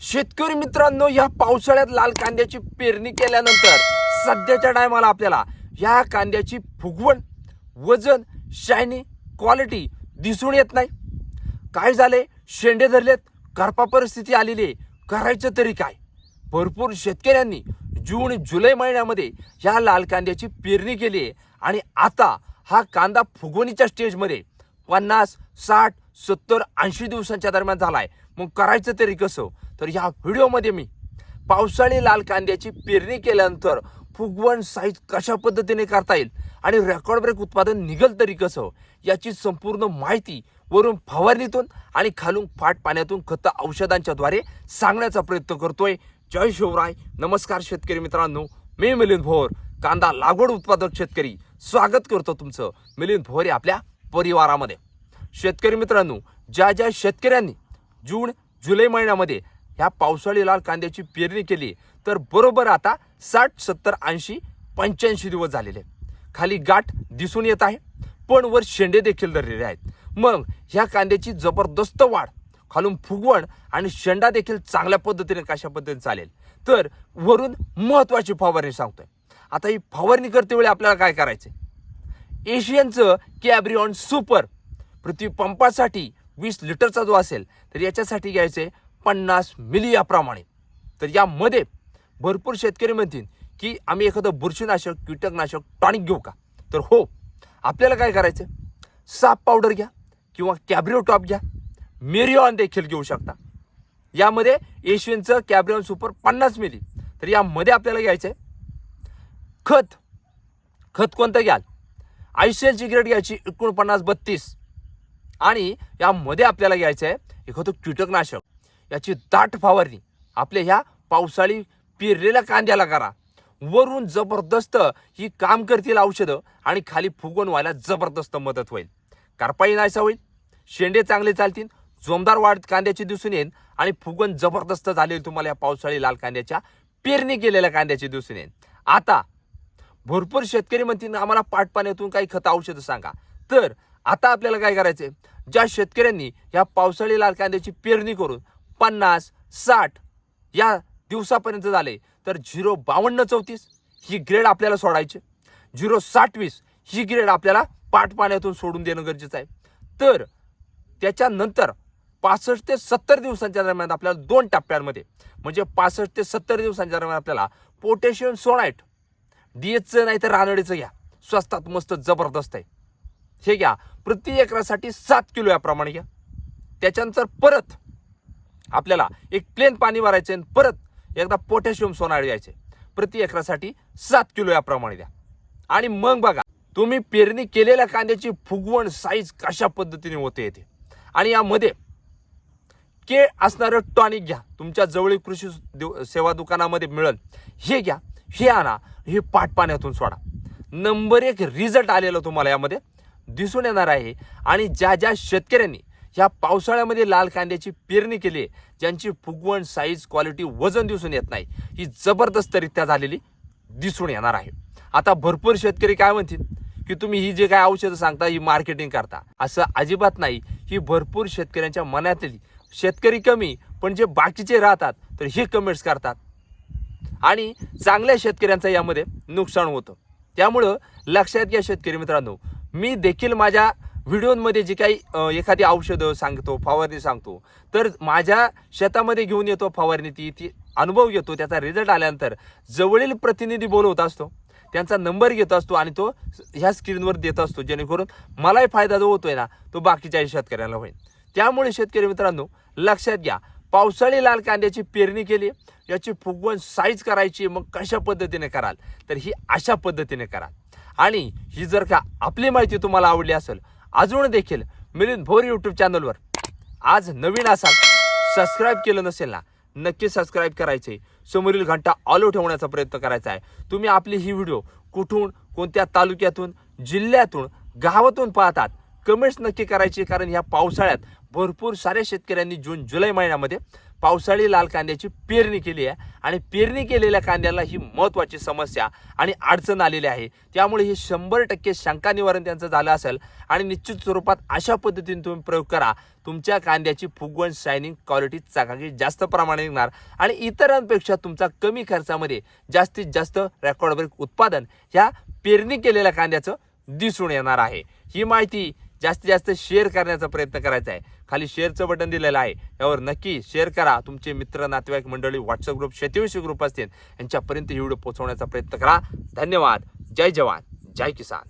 शेतकरी मित्रांनो या पावसाळ्यात लाल कांद्याची पेरणी केल्यानंतर सध्याच्या टायमाला आपल्याला या कांद्याची फुगवण वजन शायनी क्वालिटी दिसून येत नाही. काय झाले? शेंडे धरलेत. करपा परिस्थिती आलेली आहे. करायचं तरी काय? भरपूर शेतकऱ्यांनी जून जुलै महिन्यामध्ये या लाल कांद्याची पेरणी केली आहे. आणि आता हा कांदा फुगवणीच्या स्टेजमध्ये पन्नास साठ सत्तर ऐंशी दिवसांच्या दरम्यान झाला आहे मग करायचं तरी कसं? तर या व्हिडिओमध्ये मी पावसाळी लाल कांद्याची पेरणी केल्यानंतर फुगवण साईज कशा पद्धतीने करता येईल आणि रेकॉर्ड ब्रेक उत्पादन निघल तरी कसं याची संपूर्ण माहिती वरून फवारणीतून आणि खालून फाट पाण्यातून खत औषधांच्या द्वारे सांगण्याचा प्रयत्न करतोय. जय शिवराय. नमस्कार शेतकरी मित्रांनो. मी मिलिंद भोर कांदा लागवड उत्पादक शेतकरी. स्वागत करतो तुमचं मिलिंद भोर आपल्या परिवारामध्ये. शेतकरी मित्रांनो ज्या ज्या शेतकऱ्यांनी जून जुलै महिन्यामध्ये ह्या पावसाळी लाल कांद्याची पेरणी केली तर बरोबर आता साठ सत्तर ऐंशी पंच्याऐंशी दिवस झालेले. खाली गाठ दिसून येत आहे पण वर शेंडे देखील धरलेले आहेत. मग ह्या कांद्याची जबरदस्त वाढ खालून फुगवण आणि शेंडा देखील चांगल्या पद्धतीने कशा पद्धतीने चालेल तर वरून महत्त्वाची फवारणी सांगतोय. आता ही फवारणी करते वेळी आपल्याला काय करायचं एशियनचं कॅब्रिऑन सुपर पृथ्वी पंपासाठी वीस लिटरचा जो असेल तर याच्यासाठी घ्यायचे पन्नास मिली याप्रमाणे तर यामध्ये भरपूर शेतकरी म्हणतील की आम्ही एखादं बुरशीनाशक कीटकनाशक टॉनिक घेऊ का? तर हो आपल्याला काय करायचं? साप पावडर घ्या किंवा कॅब्रिओ टॉप घ्या. मेरिऑन देखील घेऊ शकता. यामध्ये एशियनचं कॅब्रिओन सुपर पन्नास मिली. तर यामध्ये आपल्याला घ्यायचं आहे खत. खत कोणतं घ्याल? आयसीएलची ग्रेड घ्यायची एकोणपन्नास बत्तीस. आणि यामध्ये आपल्याला घ्यायचं आहे एखादं कीटकनाशक. याची दाट फवारणी. आपल्या ह्या पावसाळी पेरलेल्या कांद्याला करा. वरून जबरदस्त ही काम करतील औषधं आणि खाली फुगवून व्हायला जबरदस्त मदत होईल. करपाई नाहीसा होईल. शेंडे चांगले चालतील. जोमदार वाढ कांद्याची दिसून येईल आणि फुगवण जबरदस्त झालेली तुम्हाला या पावसाळी लाल कांद्याच्या पेरणी केलेल्या कांद्याची दिसून येईल आता भरपूर शेतकरी म्हणतील आम्हाला पाटपाण्यातून काही खतं औषधं सांगा. तर आता आपल्याला काय करायचंय? ज्या शेतकऱ्यांनी या पावसाळी लाल कांद्याची पेरणी करून पन्नास साठ या दिवसापर्यंत झाले तर झिरो बावन्न चौतीस ही ग्रेड आपल्याला सोडायची. झिरो साठवीस ही ग्रेड आपल्याला पाठपाण्यातून सोडून देणं गरजेचं आहे. तर त्याच्यानंतर पासष्ट ते सत्तर दिवसांच्या दरम्यान आपल्याला दोन टप्प्यांमध्ये म्हणजे पासष्ट ते सत्तर दिवसांच्या दरम्यान आपल्याला पोटॅशियम सोनाईट डी एचचं नाही तर रानडीचं घ्या. स्वस्तात मस्त जबरदस्त आहे. हे घ्या. प्रति एकरासाठी सात किलो याप्रमाणे घ्या. त्याच्यानंतर परत आपल्याला एक प्लेन पाणी भरायचं आणि परत एकदा पोटॅशियम सोनाळ द्यायचे प्रति एकरासाठी सात किलो याप्रमाणे द्या. आणि मग बघा तुम्ही पेरणी केलेल्या कांद्याची फुगवण साईज कशा पद्धतीने होते येते आणि यामध्ये के असणारं टॉनिक घ्या. तुमच्या जवळील कृषी सेवा दुकानामध्ये मिळेल. हे घ्या. हे आणा. हे पाटपाण्यातून सोडा. नंबर एक रिझल्ट आलेला तुम्हाला यामध्ये. दिसून येणार आहे. आणि ज्या ज्या शेतकऱ्यांनी ह्या पावसाळ्यामध्ये लाल कांद्याची पेरणी केली आहे, ज्यांची फुगवण साईज क्वालिटी वजन दिसून येत नाही ही जबरदस्तरित्या झालेली दिसून येणार आहे. आता भरपूर शेतकरी काय म्हणतील? की तुम्ही ही जे काय औषधं सांगता ही मार्केटिंग करता. असं अजिबात नाही. ही भरपूर शेतकऱ्यांच्या मनातली शेतकरी कमी पण जे बाकीचे राहतात तर हे कमेंट्स करतात. आणि चांगल्या शेतकऱ्यांचं यामध्ये नुकसान होतं. त्यामुळं लक्षात घ्या शेतकरी मित्रांनो मी देखील माझ्या व्हिडिओमध्ये जी काही एखादी औषधं सांगतो फवारणी सांगतो तर माझ्या शेतामध्ये घेऊन येतो फवारणी ती ती अनुभव घेतो त्याचा रिझल्ट आल्यानंतर जवळील प्रतिनिधी बोलवत असतो त्यांचा नंबर घेत असतो आणि तो ह्या स्क्रीनवर देत असतो जेणेकरून मलाही फायदा जो होतोय ना तो बाकीच्या शेतकऱ्याला होईल. त्यामुळे शेतकरी मित्रांनो लक्षात घ्या पावसाळी लाल कांद्याची पेरणी केली याची फुगवण साईज करायची मग कशा पद्धतीने कराल? तर ही अशा पद्धतीने कराल. आणि ही जर का आपली माहिती तुम्हाला आवडली असेल अजून देखील मिलिंद भोर यूट्यूब चॅनलवर आज नवीन असाल सबस्क्राईब केलं नसेल ना नक्की सबस्क्राईब करायचे समोरील घंटा ऑलो ठेवण्याचा प्रयत्न करायचा आहे. तुम्ही आपली ही व्हिडिओ कुठून कोणत्या तालुक्यातून जिल्ह्यातून गावातून पाहतात कमेंट्स नक्की करायची कारण ह्या पावसाळ्यात भरपूर साऱ्या शेतकऱ्यांनी जून जुलै महिन्यामध्ये पावसाळी लाल कांद्याची पेरणी केली आहे आणि पेरणी केलेल्या कांद्याला ही महत्वाची समस्या आणि अडचण आलेली आहे. त्यामुळे हे शंभर टक्के शंका निवारण त्यांचं झालं असेल आणि निश्चित स्वरूपात अशा पद्धतीने तुम्ही प्रयोग करा. तुमच्या कांद्याची फुगवण शायनिंग क्वालिटी चांगली जास्त प्रमाणात निघणार आणि इतरांपेक्षा तुमचा कमी खर्चामध्ये जास्तीत जास्त रेकॉर्ड ब्रेक उत्पादन ह्या पेरणी केलेल्या कांद्याचं दिसून येणार आहे. ही माहिती जास्तीत जास्त शेअर करण्याचा प्रयत्न करायचा आहे. खाली शेअरचं बटन दिलेलं आहे. यावर नक्की शेअर करा. तुमचे मित्र नातेवाईक मंडळी व्हॉट्सअप ग्रुप शेतीविषयी ग्रुप असतील यांच्यापर्यंत ही व्हिडिओ पोहोचवण्याचा प्रयत्न करा. धन्यवाद. जय जवान. जय किसान.